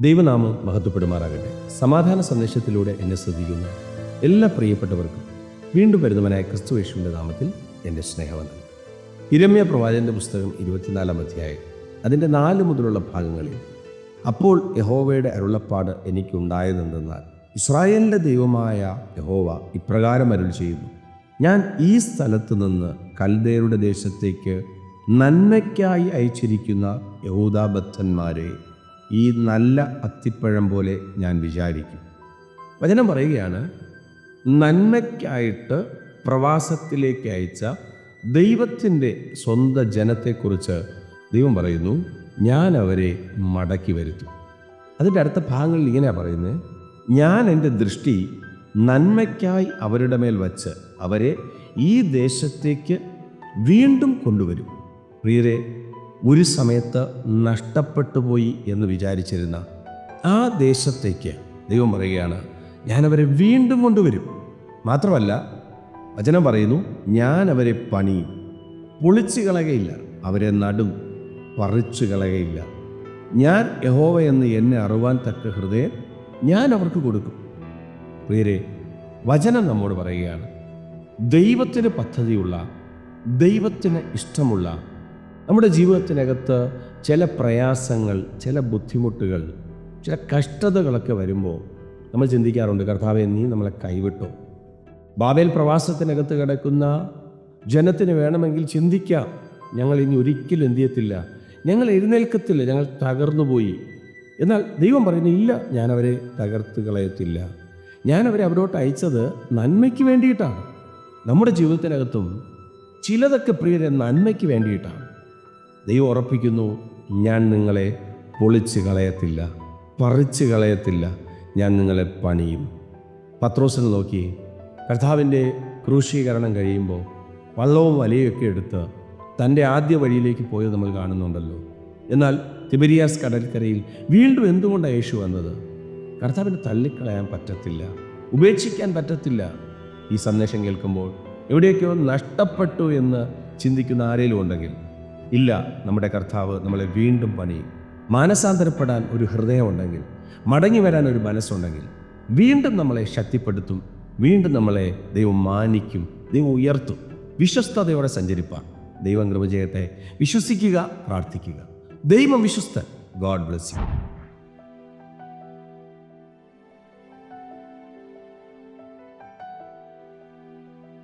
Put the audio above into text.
ദൈവനാമം മഹത്വപ്പെടുമാറാകട്ടെ. സമാധാന സന്ദേശത്തിലൂടെ എന്നെ ശ്രദ്ധിക്കുന്ന എല്ലാ പ്രിയപ്പെട്ടവർക്കും വീണ്ടും വരുന്നവനായ ക്രിസ്തു യേശുവിന്റെ നാമത്തിൽ എന്റെ സ്നേഹവന്ദനം. ഇരമ്യ പ്രവാചന്റെ പുസ്തകം ഇരുപത്തിനാലാം അധ്യായം അതിന്റെ നാല് മുതലുള്ള ഭാഗങ്ങളിൽ അപ്പോൾ യഹോവയുടെ അരുളപ്പാട് എനിക്കുണ്ടായതെന്തെന്നാൽ ഇസ്രായേലിന്റെ ദൈവമായ യഹോവ ഇപ്രകാരം അരുൾ ചെയ്യുന്നു. ഞാൻ ഈ സ്ഥലത്ത് നിന്ന് കൽദേരുടെ ദേശത്തേക്ക് നന്മയ്ക്കായി അയച്ചിരിക്കുന്ന യഹൂദാബദ്ധന്മാരെ ഈ നല്ല അത്തിപ്പഴം പോലെ ഞാൻ വിചാരിക്കും. വചനം പറയുകയാണ് നന്മയ്ക്കായിട്ട് പ്രവാസത്തിലേക്ക് അയച്ച ദൈവത്തിന്റെ സ്വന്തം ജനത്തെക്കുറിച്ച് ദൈവം പറയുന്നു ഞാൻ അവരെ മടക്കി വരുത്തും. അതിന്റെ അടുത്ത ഭാഗങ്ങളിൽ ഇങ്ങനെയാണ് പറയുന്നത് ഞാൻ എന്റെ ദൃഷ്ടി നന്മയ്ക്കായി അവരുടെ മേൽ വച്ച് അവരെ ഈ ദേശത്തേക്ക് വീണ്ടും കൊണ്ടുവരും. പ്രിയരെ ഒരു സമയത്ത് നഷ്ടപ്പെട്ടു പോയി എന്ന് വിചാരിച്ചിരുന്ന ആ ദേശത്തേക്ക് ദൈവം പറയുകയാണ് ഞാനവരെ വീണ്ടും കൊണ്ടുവരും. മാത്രമല്ല വചനം പറയുന്നു ഞാൻ അവരെ പണിയും പൊളിച്ചു കളകയില്ല അവരെ നടും പറിച്ചു കളകയില്ല ഞാൻ യഹോവ എന്ന് എന്നെ അറിവാൻ തക്ക ഹൃദയം ഞാൻ അവർക്ക് കൊടുക്കും. പ്രിയരെ വചനം നമ്മോട് പറയുകയാണ് ദൈവത്തിന് പദ്ധതിയുള്ള ദൈവത്തിന് ഇഷ്ടമുള്ള നമ്മുടെ ജീവിതത്തിനകത്ത് ചില പ്രയാസങ്ങൾ ചില ബുദ്ധിമുട്ടുകൾ ചില കഷ്ടതകളൊക്കെ വരുമ്പോൾ നമ്മൾ ചിന്തിക്കാറുണ്ട് കർത്താവെ നീ നമ്മളെ കൈവിട്ടു? ബാബേൽ പ്രവാസത്തിനകത്ത് കിടക്കുന്ന ജനത്തിന് വേണമെങ്കിൽ ചിന്തിക്കാം ഞങ്ങൾ ഇനി ഒരിക്കലും എന്ത് ചെയ്യത്തില്ല ഞങ്ങൾ എഴുന്നേൽക്കത്തില്ല ഞങ്ങൾ തകർന്നുപോയി. എന്നാൽ ദൈവം പറയുന്നു ഇല്ല ഞാനവരെ തകർത്ത് കളയത്തില്ല. ഞാനവരെ അവരെ അവരോട്ട് അയച്ചത് നന്മയ്ക്ക് വേണ്ടിയിട്ടാണ്. നമ്മുടെ ജീവിതത്തിനകത്തും ചിലതൊക്കെ പ്രിയരെ നന്മയ്ക്ക് വേണ്ടിയിട്ടാണ്. ദൈവം ഉറപ്പിക്കുന്നു ഞാൻ നിങ്ങളെ പൊളിച്ച് കളയത്തില്ല പറിച്ച് കളയത്തില്ല ഞാൻ നിങ്ങളെ പണിയും. പത്രോസിനെ നോക്കി കർത്താവിന്റെ ക്രൂശീകരണം കഴിയുമ്പോൾ വള്ളവും വലയൊക്കെ എടുത്ത് തന്റെ ആദ്യ വഴിയിലേക്ക് പോയത് നമ്മൾ കാണുന്നുണ്ടല്ലോ. എന്നാൽ തിബരിയാസ് കടൽക്കരയിൽ വീണ്ടും എന്തുകൊണ്ടാണ് യേശു വന്നത്? കർത്താവിനെ തള്ളിക്കളയാൻ പറ്റത്തില്ല ഉപേക്ഷിക്കാൻ പറ്റത്തില്ല. ഈ സന്ദേശം കേൾക്കുമ്പോൾ എവിടെയൊക്കെയോ നഷ്ടപ്പെട്ടു എന്ന് ചിന്തിക്കുന്ന ആരെങ്കിലും ഉണ്ടെങ്കിൽ ഇല്ല നമ്മുടെ കർത്താവ് നമ്മളെ വീണ്ടും പണിയും മാനസാന്തരപ്പെടാൻ ഒരു ഹൃദയമുണ്ടെങ്കിൽ മടങ്ങി വരാൻ ഒരു മനസ്സുണ്ടെങ്കിൽ വീണ്ടും നമ്മളെ ശക്തിപ്പെടുത്തും വീണ്ടും നമ്മളെ ദൈവം മാനിക്കും ദൈവം ഉയർത്തും. വിശ്വസ്തയോടെ സഞ്ചരിപ്പാൻ. ദൈവം കൃപ വിശ്വസിക്കുക പ്രാർത്ഥിക്കുക. ദൈവം വിശ്വസ്തൻ. God bless you.